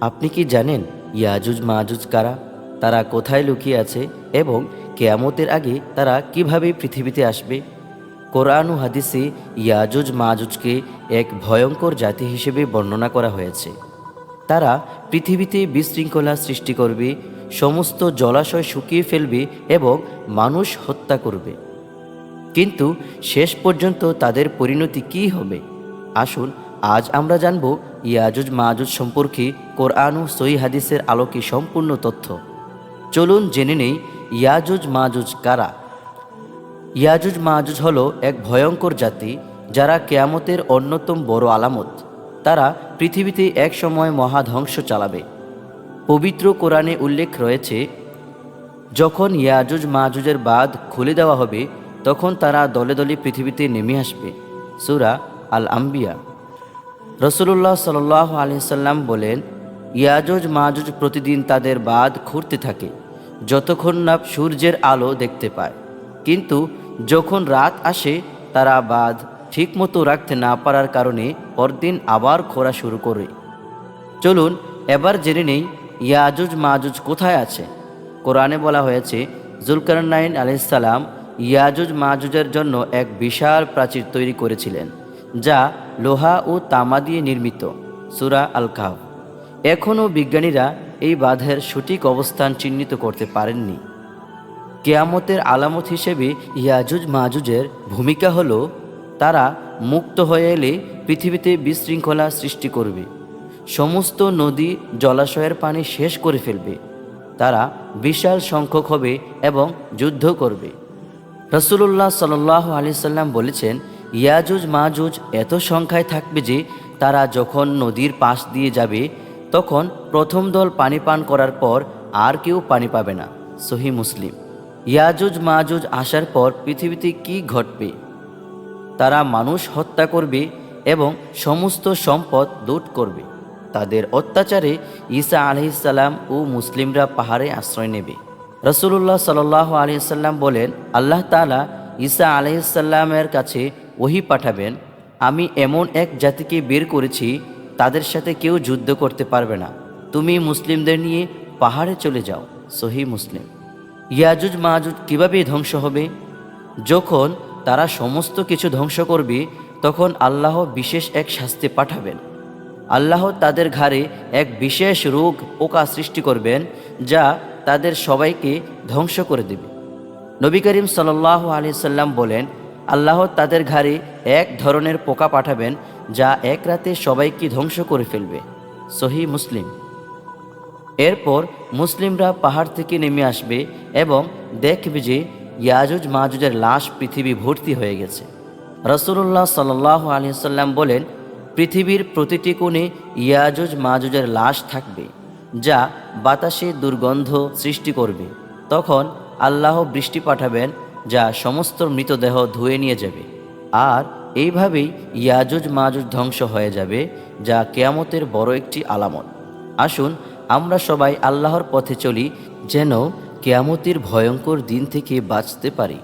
আপনি কি জানেন ইয়াজুজ মাজুজ কারা? তারা কোথায় লুকিয়ে আছে এবং কেয়ামতের আগে তারা কীভাবে পৃথিবীতে আসবে? কোরআন হাদিসে ইয়াজুজ মাজুজকে এক ভয়ঙ্কর জাতি হিসেবে বর্ণনা করা হয়েছে। তারা পৃথিবীতে বিশৃঙ্খলা সৃষ্টি করবে, সমস্ত জলাশয় শুকিয়ে ফেলবে এবং মানুষ হত্যা করবে। কিন্তু শেষ পর্যন্ত তাদের পরিণতি কী হবে? আসুন আজ আমরা জানব ইয়াজুজ মাজুজ সম্পর্কে কোরআন ও সই হাদিসের আলোকে সম্পূর্ণ তথ্য। চলুন জেনে নেই ইয়াজুজ মাজুজ কারা। ইয়াজুজ মাজুজ হলো এক ভয়ঙ্কর জাতি যারা কেয়ামতের অন্যতম বড় আলামত। তারা পৃথিবীতে এক সময় মহাধ্বংস চালাবে। পবিত্র কোরআনে উল্লেখ রয়েছে, যখন ইয়াজুজ মাজুজের বাদ খুলে দেওয়া হবে, তখন তারা দলে দলে পৃথিবীতে নেমে আসবে। সুরা আল আম্বিয়া রসুল্লাহ সাল আলি সাল্লাম বলেন, ইয়াজুজ মাজুজ প্রতিদিন তাদের বাদ খুঁড়তে থাকে, যতক্ষণ না সূর্যের আলো দেখতে পায়। কিন্তু যখন রাত আসে, তারা বাঁধ ঠিকমতো রাখতে না পারার কারণে পরদিন আবার খোঁড়া শুরু করে। চলুন, এবার জেনে নেই ইয়াজুজ মাজুজ কোথায় আছে। কোরআনে বলা হয়েছে, জুলকারনাইন আলাইসাল্লাম ইয়াজুজ মাজুজের জন্য এক বিশাল প্রাচীর তৈরি করেছিলেন। যা লোহা ও তামা দিয়ে নির্মিত, সুরা আল কাহ এখনও বিজ্ঞানীরা এই বাঁধের সঠিক অবস্থান চিহ্নিত করতে পারেননি। কেয়ামতের আলামত হিসেবে ইয়াজুজ মাজুজের ভূমিকা হল, তারা মুক্ত হয়ে এলে পৃথিবীতে বিশৃঙ্খলা সৃষ্টি করবে। সমস্ত নদী জলাশয়ের পানি শেষ করে ফেলবে। তারা বিশাল সংখ্যক হবে এবং যুদ্ধ করবে। রসুল্লাহ সাল আলি সাল্লাম বলেছেন ইয়াজুজ মাজুজ এত সংখ্যায় থাকবে যে তারা যখন নদীর পাশ দিয়ে যাবে, তখন প্রথম দল পানি পান করার পর আর কেউ পানি পাবে না। সহি মুসলিম। ইয়াজুজ মাজুজ আসার পর পৃথিবীতে কি ঘটবে? তারা মানুষ হত্যা করবে এবং সমস্ত সম্পদ লুট করবে। তাদের অত্যাচারে ঈসা আলহিসাল্লাম ও মুসলিমরা পাহাড়ে আশ্রয় নেবে। রসুল্লাহ সাল আলহিসাল্লাম বলেন, আল্লাহ তালা ঈসা আলহিসাল্লামের কাছে ওহি পাঠাবেন, আমি এমন এক জাতিকে বের করেছি, তাদের সাথে কেউ যুদ্ধ করতে পারবে না। তুমি মুসলিমদের নিয়ে পাহাড়ে চলে যাও, সহি মুসলিম। ইয়াজুজ মাহাজুজ কীভাবে ধ্বংস হবে? যখন তারা সমস্ত কিছু ধ্বংস করবে, তখন আল্লাহ বিশেষ এক শাস্তি পাঠাবেন। আল্লাহ তাদের ঘাড়ে এক বিশেষ রোগ পোকা সৃষ্টি করবেন, যা তাদের সবাইকে ধ্বংস করে দেবে। নবী করিম সাল্লাহ আলি সাল্লাম বলেন আল্লাহ তাদের ঘাড়ে এক ধরনের পোকা পাঠাবেন যা এক রাতে সবাইকে ধ্বংস করে ফেলবে। সহি মুসলিম। এরপর মুসলিমরা পাহাড় থেকে নেমে আসবে এবং দেখবে যে ইয়াজুজ মাহুজের লাশ পৃথিবী ভর্তি হয়ে গেছে। রসুল্লাহ সাল্লাহ আলি সাল্লাম বলেন, পৃথিবীর প্রতিটি কোণে ইয়াজুজ মাজুজের লাশ থাকবে, যা বাতাসে দুর্গন্ধ সৃষ্টি করবে। তখন আল্লাহ বৃষ্টি পাঠাবেন যা সমস্ত মৃতদেহ ধুয়ে নিয়ে যাবে। আর এইভাবেই ইয়াজুজ মাজুজ ধ্বংস হয়ে যাবে, যা কেয়ামতের বড় একটি আলামত। আসুন, আমরা সবাই আল্লাহর পথে চলি, যেন কেয়ামতের ভয়ঙ্কর দিন থেকে বাঁচতে পারি।